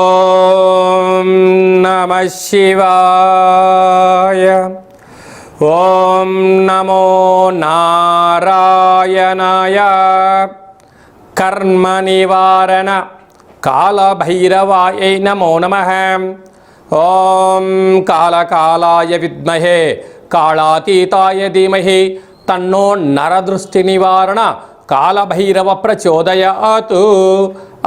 ఓం నమ శివాయ ఓం నమో నారాయణాయ కర్మ నివారణ కాళభైరవాయ నమో నమ. ఓం కాళకాళాయ విద్మహే కాళాతీతాయ ధీమహి తన్నో నరదృష్టి నివారణ కాలభైరవ ప్రచోదయాత్.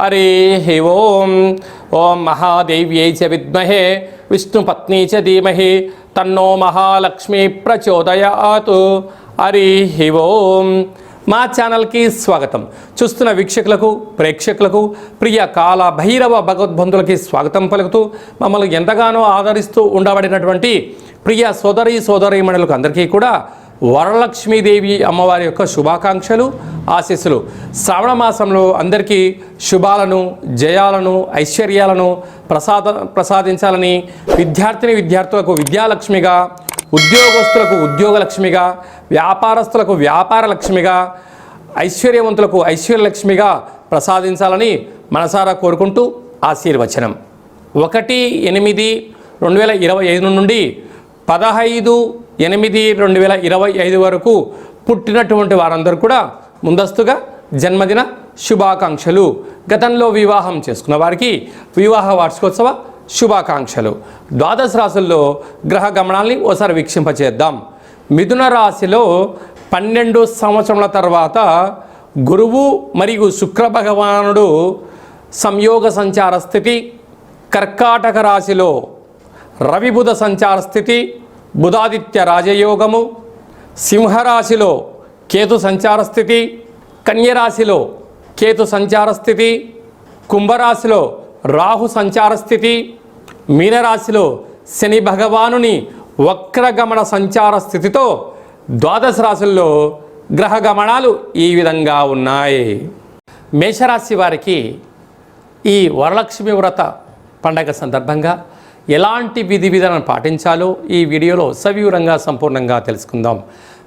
హరి ఓం. ఓం మహాదేవ్యై చ విద్మహే. విష్ణుపత్ని చ ధీమహి. తన్నో మహాలక్ష్మి ప్రచోదయాత్. హరి ఓం. మా ఛానల్కి స్వాగతం. చూస్తున్న వీక్షకులకు ప్రేక్షకులకు ప్రియ కాల భైరవ భగవద్బంధులకి స్వాగతం పలుకుతూ మమ్మల్ని ఎంతగానో ఆదరిస్తూ ఉండబడినటువంటి ప్రియ సోదరి సోదరీమణులకు అందరికీ కూడా వరలక్ష్మీదేవి అమ్మవారి యొక్క శుభాకాంక్షలు ఆశీస్సులు. శ్రావణ మాసంలో అందరికీ శుభాలను జయాలను ఐశ్వర్యాలను ప్రసాద ప్రసాదించాలని విద్యార్థిని విద్యార్థులకు విద్యాలక్ష్మిగా ఉద్యోగస్తులకు ఉద్యోగలక్ష్మిగా వ్యాపారస్తులకు వ్యాపార లక్ష్మిగా ఐశ్వర్యవంతులకు ఐశ్వర్యలక్ష్మిగా ప్రసాదించాలని మనసారా కోరుకుంటూ ఆశీర్వచనం. ఒకటి ఎనిమిది రెండు వేల ఇరవై ఐదు నుండి పదహైదు ఎనిమిది రెండు వేల ఇరవై ఐదు వరకు పుట్టినటువంటి వారందరూ కూడా ముందస్తుగా జన్మదిన శుభాకాంక్షలు. గతంలో వివాహం చేసుకున్న వారికి వివాహ వార్షికోత్సవ శుభాకాంక్షలు. ద్వాదశ రాశుల్లో గ్రహ గమనాల్ని ఓసారి వీక్షింపచేద్దాం. మిథున రాశిలో పన్నెండు సంవత్సరముల తర్వాత గురువు మరియు శుక్ర భగవానుడు సంయోగ సంచార స్థితి కర్కాటక రాశిలో రవిబుధ సంచార స్థితి బుధాదిత్య రాజయోగము సింహరాశిలో కేతు సంచార స్థితి కన్యరాశిలో కేతు సంచార స్థితి కుంభరాశిలో రాహు సంచార స్థితి మీనరాశిలో శని భగవానుని వక్రగమన సంచార స్థితితో ద్వాదశ రాశుల్లో గ్రహ గమనాలు ఈ విధంగా ఉన్నాయి. మేషరాశి వారికి ఈ వరలక్ష్మి వ్రత పండగ సందర్భంగా ఎలాంటి విధి విధానం పాటించాలో ఈ వీడియోలో సవివరంగా సంపూర్ణంగా తెలుసుకుందాం.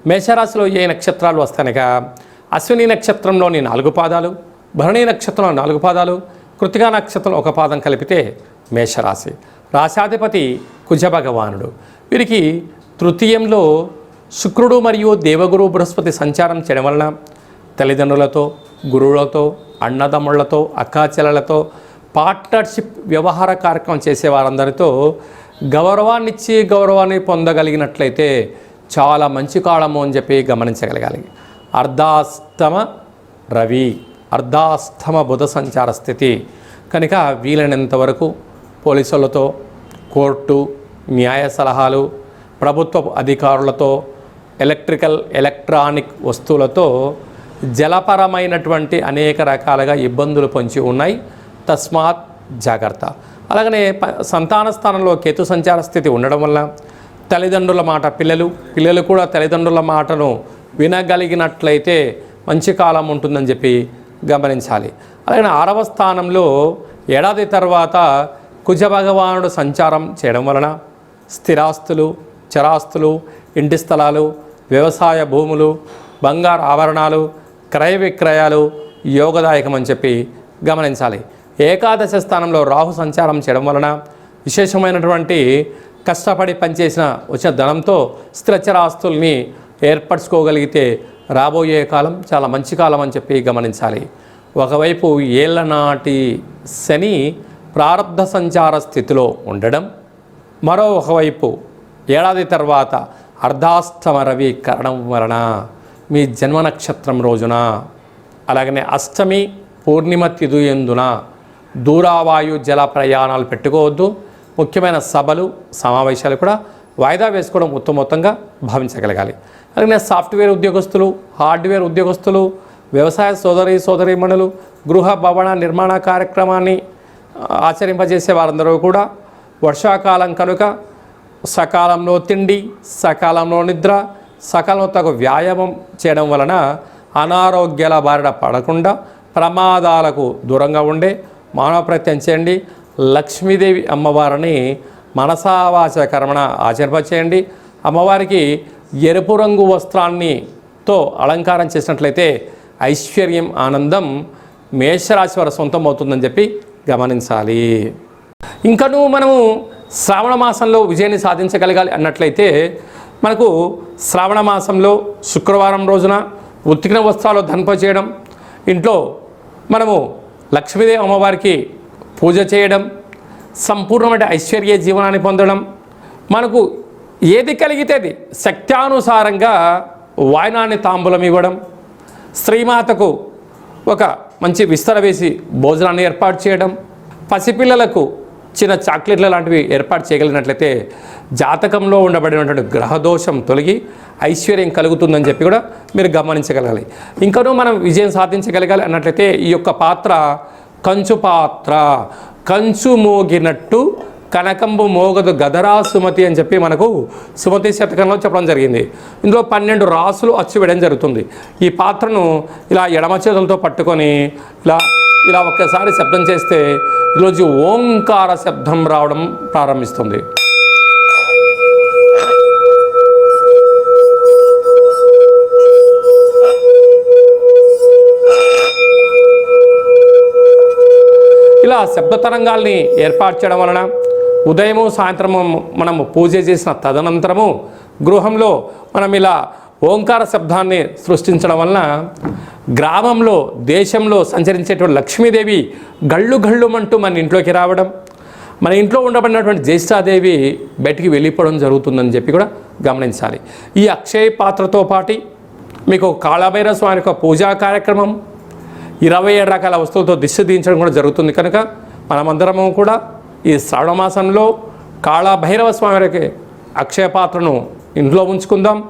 మేషరాశిలో ఏ నక్షత్రాలు వస్తానగా అశ్విని నక్షత్రంలోని నాలుగు పాదాలు భరణి నక్షత్రంలో నాలుగు పాదాలు కృతికా నక్షత్రం ఒక పాదం కలిపితే మేషరాశి. రాశాధిపతి కుజ భగవానుడు వీరికి తృతీయంలో శుక్రుడు మరియు దేవగురు బృహస్పతి సంచారం చేయడం వలన తల్లిదండ్రులతో గురువులతో అన్నదమ్ముళ్ళతో అక్కాచెల్లలతో పార్ట్నర్షిప్ వ్యవహార కార్యక్రమం చేసే వారందరితో గౌరవాన్నిచ్చి గౌరవాన్ని పొందగలిగినట్లయితే చాలా మంచి కాలము అని చెప్పి గమనించగలగాలి. అర్ధాస్తమ రవి అర్ధాస్తమ బుధ సంచార స్థితి. కనుక వీలైనంత వరకు పోలీసులతో కోర్టు న్యాయ సలహాలు ప్రభుత్వ అధికారులతో ఎలక్ట్రికల్ ఎలక్ట్రానిక్ వస్తువులతో జలపరమైనటువంటి అనేక రకాలుగా ఇబ్బందులు పొంచి ఉన్నాయి. తస్మాత్ జాగ్రత్త. అలాగనే ప- సంతాన స్థానంలో కేతు సంచార స్థితి ఉండడం వల్ల తల్లిదండ్రుల మాట పిల్లలు పిల్లలు కూడా తల్లిదండ్రుల మాటను వినగలిగినట్లయితే మంచి కాలం ఉంటుందని చెప్పి గమనించాలి. అలాగే ఆరవ స్థానంలో ఏడాది తర్వాత కుజ భగవానుడు సంచారం చేయడం వలన స్థిరాస్తులు చరాస్తులు ఇంటి స్థలాలు వ్యవసాయ భూములు బంగారు ఆభరణాలు క్రయ విక్రయాలు యోగదాయకమని చెప్పి గమనించాలి. ఏకాదశ స్థానంలో రాహు సంచారం చేయడం వలన విశేషమైనటువంటి కష్టపడి పనిచేసిన వచ్చిన ధనంతో స్థిరచరాస్తుల్ని ఏర్పరచుకోగలిగితే రాబోయే కాలం చాలా మంచి కాలం అని చెప్పి గమనించాలి. ఒకవైపు ఏళ్ళనాటి శని ప్రారంధ సంచార స్థితిలో ఉండడం మరో ఒకవైపు ఏడాది తర్వాత అర్ధాష్టమ రవి కరణం వలన మీ జన్మ నక్షత్రం రోజున అలాగనే అష్టమి పూర్ణిమ తిథి ఎందున దూరావాయు జల ప్రయాణాలు పెట్టుకోవద్దు. ముఖ్యమైన సభలు సమావేశాలు కూడా వాయిదా వేసుకోవడం ఉత్తమోత్తంగా భావించగలగాలి. అలాగే సాఫ్ట్వేర్ ఉద్యోగస్తులు హార్డ్వేర్ ఉద్యోగస్తులు వ్యవసాయ సోదరి సోదరీమణులు గృహ భవన నిర్మాణ కార్యక్రమాన్ని ఆచరింపజేసే వారందరూ కూడా వర్షాకాలం కనుక సకాలంలో తిండి సకాలంలో నిద్ర సకాలంలో తగు వ్యాయామం చేయడం వలన అనారోగ్యాల బారిన పడకుండా ప్రమాదాలకు దూరంగా ఉండే మానవ చేయండి. లక్ష్మీదేవి అమ్మవారిని మనసావాచ కర్మణ చేయండి అమ్మవారికి ఎరుపు రంగు వస్త్రాన్నితో అలంకారం చేసినట్లయితే ఐశ్వర్యం ఆనందం మేషరాశి వారి సొంతం అవుతుందని చెప్పి గమనించాలి. ఇంకను మనము శ్రావణ మాసంలో విజయాన్ని సాధించగలగాలి అన్నట్లయితే మనకు శ్రావణ మాసంలో శుక్రవారం రోజున ఉత్తికిన వస్త్రాలు ధన్ప చేయడం ఇంట్లో మనము లక్ష్మీదేవి అమ్మవారికి పూజ చేయడం సంపూర్ణమైన ఐశ్వర్య జీవనాన్ని పొందడం మనకు ఏది కలిగితే అది శక్త్యానుసారంగా వాయనాన్ని తాంబూలం ఇవ్వడం శ్రీమాతకు ఒక మంచి విస్తర వేసి భోజనాన్ని ఏర్పాటు చేయడం పసిపిల్లలకు చిన్న చాక్లెట్ల లాంటివి ఏర్పాటు చేయగలిగినట్లయితే జాతకంలో ఉండబడినటువంటి గ్రహదోషం తొలగి ఐశ్వర్యం కలుగుతుందని చెప్పి కూడా మీరు గమనించగలగాలి. ఇంకనూ మనం విజయం సాధించగలగాలి అన్నట్లయితే ఈ యొక్క పాత్ర కంచు పాత్ర. కంచు మోగినట్టు కనకంబు మోగదు గదరా సుమతి అని చెప్పి మనకు సుమతి శతకంలో చెప్పడం జరిగింది. ఇందులో పన్నెండు రాసులు అచ్చు వేయడం జరుగుతుంది. ఈ పాత్రను ఇలా ఎడమ చేతులతో పట్టుకొని ఇలా ఇలా ఒక్కసారి శబ్దం చేస్తే ఈరోజు ఓంకార శబ్దం రావడం ప్రారంభిస్తుంది. ఇలా శబ్ద తరంగాల్ని ఏర్పాటు చేయడం వలన ఉదయము సాయంత్రము మనము పూజ చేసిన తదనంతరము గృహంలో మనం ఇలా ఓంకార శబ్దాన్ని సృష్టించడం వలన గ్రామంలో దేశంలో సంచరించేటువంటి లక్ష్మీదేవి గళ్ళు గళ్ళుమంటూ మన ఇంట్లోకి రావడం మన ఇంట్లో ఉండబడినటువంటి జ్యేష్ఠాదేవి బయటికి వెళ్ళిపోవడం జరుగుతుందని చెప్పి కూడా గమనించాలి. ఈ అక్షయ పాత్రతో పాటి మీకు కాళభైరవ స్వామి యొక్క పూజా కార్యక్రమం ఇరవై ఏడు రకాల వస్తువులతో దిష్టి దించడం కూడా జరుగుతుంది. కనుక మనమందరము కూడా ఈ శ్రావణ మాసంలో కాళభైరవ స్వామి వారికి అక్షయ పాత్రను ఇంట్లో ఉంచుకుందాం.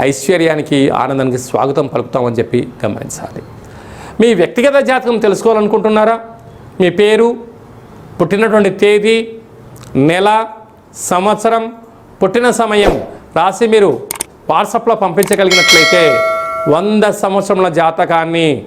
ఐశ్వర్యానికి ఆనందానికి స్వాగతం పలుకుతామని చెప్పి గమనించాలి. మీ వ్యక్తిగత జాతకం తెలుసుకోవాలనుకుంటున్నారా? మీ పేరు పుట్టినటువంటి తేదీ నెల సంవత్సరం పుట్టిన సమయం రాసి మీరు వాట్సాప్లో పంపించగలిగినట్లయితే వంద సంవత్సరముల జాతకాన్ని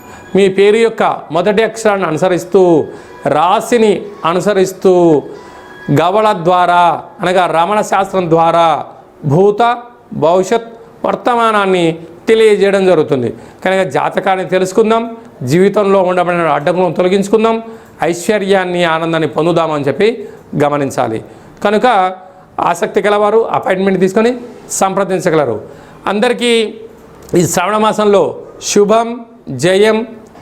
మీ పేరు యొక్క మొదటి అక్షరాన్ని అనుసరిస్తూ రాశిని అనుసరిస్తూ గవళ ద్వారా అనగా రమణ శాస్త్రం ద్వారా భూత భవిష్యత్ వర్తమానాన్ని తెలియజేయడం జరుగుతుంది. కనుక జాతకాన్ని తెలుసుకుందాం జీవితంలో ఉండబడిన అడ్డంకులను తొలగించుకుందాం ఐశ్వర్యాన్ని ఆనందాన్ని పొందుదామని చెప్పి గమనించాలి. కనుక ఆసక్తి గలవారు అపాయింట్మెంట్ తీసుకొని సంప్రదించగలరు. అందరికీ ఈ శ్రావణ మాసంలో శుభం జయం